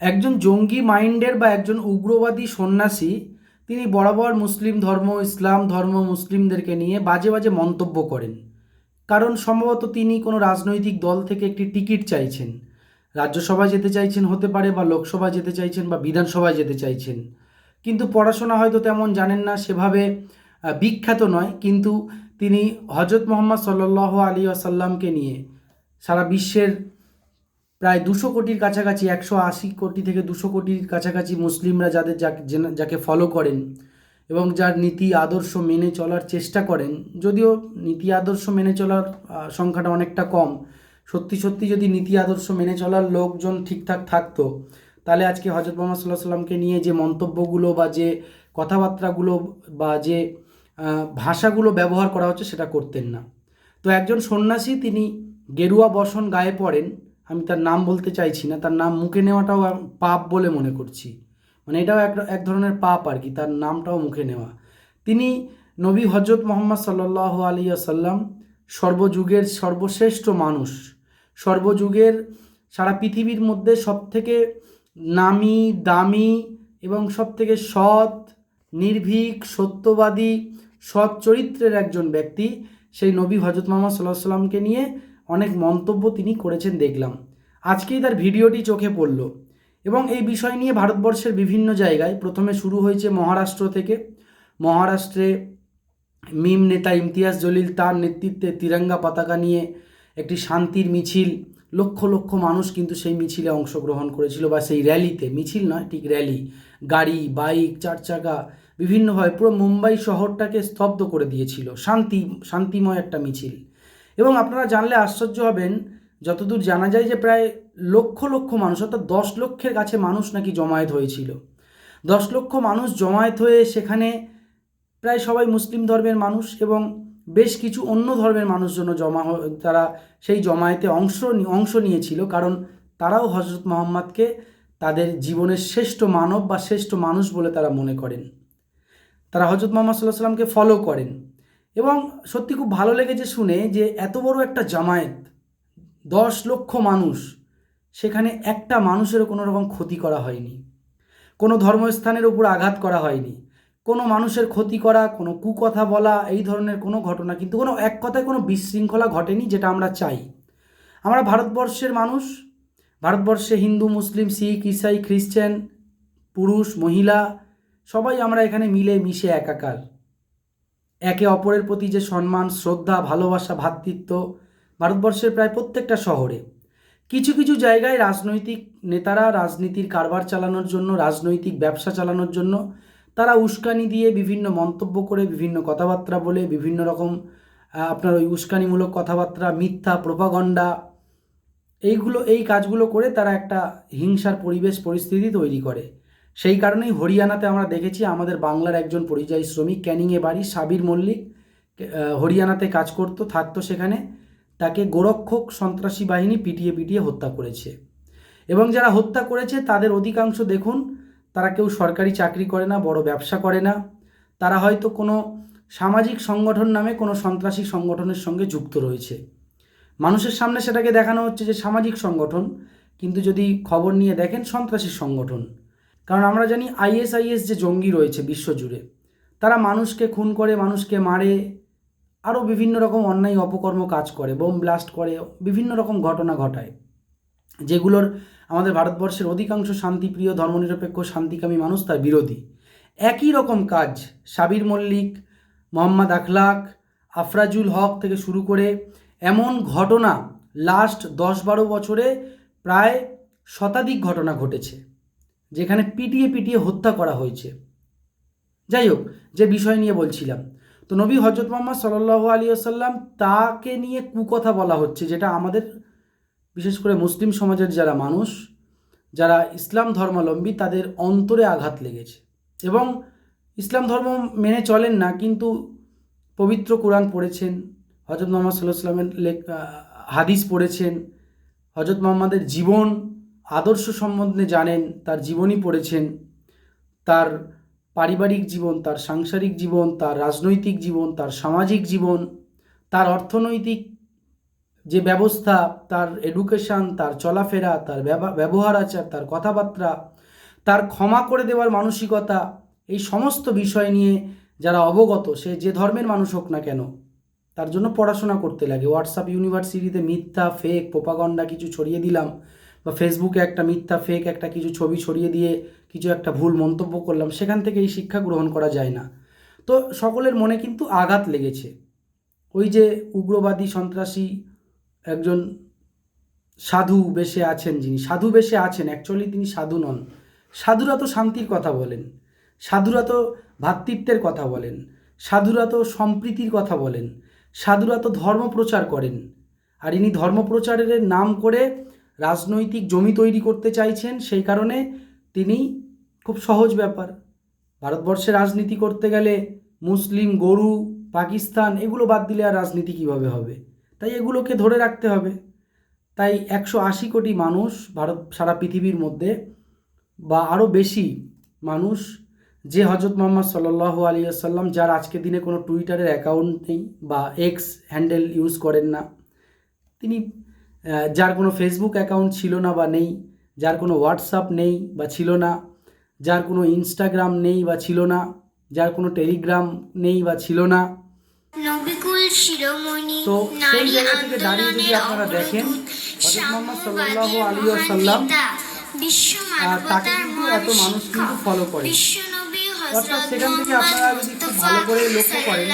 একজন জঙ্গি মাইন্ডের বা একজন উগ্রবাদী সন্ন্যাসী, তিনি বরাবর মুসলিম ধর্ম, ইসলাম ধর্ম মুসলিমদেরকে নিয়ে বাজে বাজে মন্তব্য করেন। কারণ সম্ভবত তিনি কোনো রাজনৈতিক দল থেকে একটি টিকিট চাইছেন। রাজ্যসভায় যেতে চাইছেন হতে পারে বা লোকসভায় যেতে চাইছেন বা বিধানসভায় যেতে চাইছেন। কিন্তু পড়াশোনা হয়তো তেমন জানেন না, সেভাবে বিখ্যাত নয়। কিন্তু তিনি হজরত মোহাম্মদ সাল্লাহ আলী আসাল্লামকে নিয়ে সারা বিশ্বের প্রায় দুশো কোটির কাছাকাছি, একশো আশি কোটি থেকে দুশো কোটির কাছাকাছি মুসলিমরা যাদের যাকে ফলো করেন এবং যার নীতি, আদর্শ মেনে চলার চেষ্টা করেন, যদিও নীতি, আদর্শ মেনে চলার সংখ্যাটা অনেকটা কম। সত্যি সত্যি যদি নীতি, আদর্শ মেনে চলার লোকজন ঠিকঠাক থাকতো, তাহলে আজকে হজরত মোহাম্মদ সাল্লাহ সাল্লামকে নিয়ে যে মন্তব্যগুলো বা যে কথাবার্তাগুলো বা যে ভাষাগুলো ব্যবহার করা হচ্ছে, সেটা করতেন না। তো একজন সন্ন্যাসী, তিনি গেরুয়া বসন গায়ে পড়েন আমি তার নাম বলতে চাইছি না, তার নাম মুখে নেওয়াটাও পাপ বলে মনে করছি। মানে এটাও এক এক ধরনের পাপ আর কি, তার নামটাও মুখে নেওয়া। তিনি নবী হজরত মোহাম্মদ সাল্লাহ আলী আসাল্লাম সর্বযুগের সর্বশ্রেষ্ঠ মানুষ। সর্বযুগের সারা পৃথিবীর মধ্যে সবথেকে নামি দামি এবং সবথেকে সৎ, নির্ভীক, সত্যবাদী, সৎ চরিত্রের একজন ব্যক্তি সেই নবী হজরত মোহাম্মদ সাল্লাহ সাল্লামকে নিয়ে অনেক মন্তব্য তিনি করেছেন দেখলাম। আজকেই তার ভিডিওটি চোখে পড়ল এবং এই বিষয় নিয়ে ভারতবর্ষের বিভিন্ন জায়গায় প্রথমে শুরু হয়েছে মহারাষ্ট্র থেকে। মহারাষ্ট্রে মিম নেতা ইমতিয়াজ জলিল তার নেতৃত্বে তিরঙ্গা পতাকা নিয়ে একটি শান্তির মিছিল, লক্ষ লক্ষ মানুষ কিন্তু সেই মিছিলে অংশগ্রহণ করেছিল বা সেই র্যালিতে, মিছিল নয়, ঠিক র্যালি। গাড়ি, বাইক চার চাকা বিভিন্নভাবে পুরো মুম্বাই শহরটাকে স্তব্ধ করে দিয়েছিল। শান্তি, শান্তিময় একটা মিছিল। এবং আপনারা জানলে আশ্চর্য হবেন, যতদূর জানা যায় যে প্রায় লক্ষ লক্ষ মানুষ, অর্থাৎ দশ লক্ষের কাছে মানুষ নাকি জমায়েত হয়েছিল। দশ লক্ষ মানুষ জমায়েত হয়ে সেখানে প্রায় সবাই মুসলিম ধর্মের মানুষ এবং বেশ কিছু অন্য ধর্মের মানুষজন জমা তারা সেই জমায়েতে অংশ অংশ নিয়েছিল। কারণ তারাও হজরত মোহাম্মদকে তাদের জীবনের শ্রেষ্ঠ মানব বা শ্রেষ্ঠ মানুষ বলে তারা মনে করেন। তারা হজরত মোহাম্মদ সাল্লাহ সাল্লামকে ফলো করেন। এবং সত্যি খুব ভালো লেগেছে শুনে যে এত বড় একটা জামায়াত, দশ লক্ষ মানুষ, সেখানে একটা মানুষেরও কোনো রকম ক্ষতি করা হয়নি। কোনো ধর্মস্থানের উপর আঘাত করা হয়নি। কোনো মানুষের ক্ষতি করা, কোনো কুকথা বলা, এই ধরনের কোনো ঘটনা, কিন্তু কোনো এক কথায় কোনো বিশৃঙ্খলা ঘটেনি যেটা আমরা চাই। আমরা ভারতবর্ষের মানুষ, ভারতবর্ষে হিন্দু, মুসলিম, শিখ, ইসাই, খ্রিস্টান, পুরুষ, মহিলা, সবাই আমরা এখানে মিলে মিশে একাকার। একে অপরের প্রতি যে সম্মান, শ্রদ্ধা, ভালোবাসা ভ্রাতৃত্ব ভারতবর্ষের প্রায় প্রত্যেকটা শহরে। কিছু কিছু জায়গায় রাজনৈতিক নেতারা রাজনীতির কারবার চালানোর জন্য, রাজনৈতিক ব্যবসা চালানোর জন্য তারা উস্কানি দিয়ে বিভিন্ন মন্তব্য করে, বিভিন্ন কথাবার্তা বলে, বিভিন্ন রকম আপনার ওই উস্কানিমূলক কথাবার্তা, মিথ্যা প্রপাগণ্ডা এইগুলো, এই কাজগুলো করে তারা একটা হিংসার পরিবেশ, পরিস্থিতি তৈরি করে। সেই কারণেই হরিয়ানাতে আমরা দেখেছি আমাদের বাংলার একজন পরিযায়ী শ্রমিক, ক্যানিংয়ে বাড়ি, সাবির মল্লিক হরিয়ানাতে কাজ করতো, থাকতো সেখানে। তাকে গোরক্ষক সন্ত্রাসী বাহিনী পিটিয়ে পিটিয়ে হত্যা করেছে। এবং যারা হত্যা করেছে, তাদের অধিকাংশ দেখুন, তারা কেউ সরকারি চাকরি করে না, বড় ব্যবসা করে না। তারা হয়তো কোনো সামাজিক সংগঠন নামে কোনো সন্ত্রাসী সংগঠনের সঙ্গে যুক্ত রয়েছে। মানুষের সামনে সেটাকে দেখানো হচ্ছে যে সামাজিক সংগঠন, কিন্তু যদি খবর নিয়ে দেখেন, সন্ত্রাসী সংগঠন। কারণ আমরা জানি আইএসআইএস যে জঙ্গি রয়েছে বিশ্বজুড়ে, তারা মানুষকে খুন করে, মানুষকে মারে আরও বিভিন্ন রকম অন্যায় অপকর্ম কাজ করে, বোম ব্লাস্ট করে, বিভিন্ন রকম ঘটনা ঘটায়, যেগুলোর আমাদের ভারতবর্ষের অধিকাংশ শান্তিপ্রিয়, ধর্মনিরপেক্ষ, শান্তিকামী মানুষ তার বিরোধী। একই রকম কাজ সাবির মল্লিক, মোহাম্মদ আখলাক, আফরাজুল হক থেকে শুরু করে এমন ঘটনা লাস্ট দশ বারো বছরে প্রায় শতাধিক ঘটনা ঘটেছে। যেখানে পিটিয়ে পিটিয়ে হত্যা করা হয়েছে। যাই হোক, যে বিষয় নিয়ে বলছিলাম, তো নবী হজরত মোহাম্মদ সাল্লাহ আলী আসাল্লাম তাকে নিয়ে কুকথা বলা হচ্ছে, যেটা আমাদের, বিশেষ করে মুসলিম সমাজের যারা মানুষ, যারা ইসলাম ধর্মাবলম্বী, তাদের অন্তরে আঘাত লেগেছে। এবং ইসলাম ধর্ম মেনে চলেন না, কিন্তু পবিত্র কোরআন পড়েছেন হজরত মোহাম্মদ সাল্লাহ সাল্লামের হাদিস পড়েছেন হজরত মোহাম্মদের জীবন আদর্শ সম্বন্ধে জানেন, তার জীবনী পড়েছেন, তার পারিবারিক জীবন, তার সাংসারিক জীবন, তার রাজনৈতিক জীবন, তার সামাজিক জীবন, তার অর্থনৈতিক যে ব্যবস্থা, তার এডুকেশান তার চলাফেরা, তার ব্যবা- ব্যবহার আচার, তার কথাবার্তা, তার ক্ষমা করে দেওয়ার মানসিকতা, এই সমস্ত বিষয় নিয়ে যারা অবগত, সে যে ধর্মের মানুষ হোক না কেন, তার জন্য পড়াশোনা করতে লাগে। হোয়াটসঅ্যাপ ইউনিভার্সিটিতে মিথ্যা ফেক পোপাগন্ডা কিছু ছড়িয়ে দিলাম। বা ফেসবুকে একটা মিথ্যা ফেক একটা কিছু ছবি ছড়িয়ে দিয়ে কিছু একটা ভুল মন্তব্য করলাম, সেখান থেকে এই শিক্ষা গ্রহণ করা যায় না। তো সকলের মনে কিন্তু আঘাত লেগেছে। ওই যে উগ্রবাদী সন্ত্রাসী একজন সাধু বেশে আছেন যিনি, সাধু বেশে আছেন অ্যাকচুয়ালি তিনি সাধু নন। সাধুরা তো শান্তির কথা বলেন, সাধুরা তো ভ্রাতৃত্বের কথা বলেন, সাধুরা তো সম্প্রীতির কথা বলেন, সাধুরা তো ধর্ম প্রচার করেন। আর ইনি ধর্ম প্রচারের নাম করে রাজনৈতিক জমি তৈরি করতে চাইছেন, সেই কারণে তিনি খুব সহজ ব্যাপার। ভারতবর্ষে রাজনীতি করতে গেলে মুসলিম, গরু, পাকিস্তান, এগুলো বাদ দিলে আর রাজনীতি কীভাবে হবে? তাই এগুলোকে ধরে রাখতে হবে। তাই একশো আশি কোটি মানুষ ভারত, সারা পৃথিবীর মধ্যে বা আরও বেশি মানুষ, যে হজরত মোহাম্মদ সাল্লাহ আলী আসাল্লাম যার আজকের দিনে কোনো টুইটারের অ্যাকাউন্ট নেই বা এক্স হ্যান্ডেল ইউজ করেন না, তিনি যার কোনো ফেসবুক অ্যাকাউন্ট ছিল না বা নেই যার কোনো হোয়াটসঅ্যাপ নেই বা ছিল না যার কোনো ইনস্টাগ্রাম নেই বা ছিল না যার কোনো টেলিগ্রাম নেই বা ছিল না তো সেই জায়গা থেকে দাঁড়িয়ে যদি আপনারা দেখেন মুহাম্মদ আহ, তাকে কিন্তু এত মানুষ কিন্তু ফলো করে। অর্থাৎ সেখান থেকে আপনারা যদি খুব ভালো করে লক্ষ্য করেন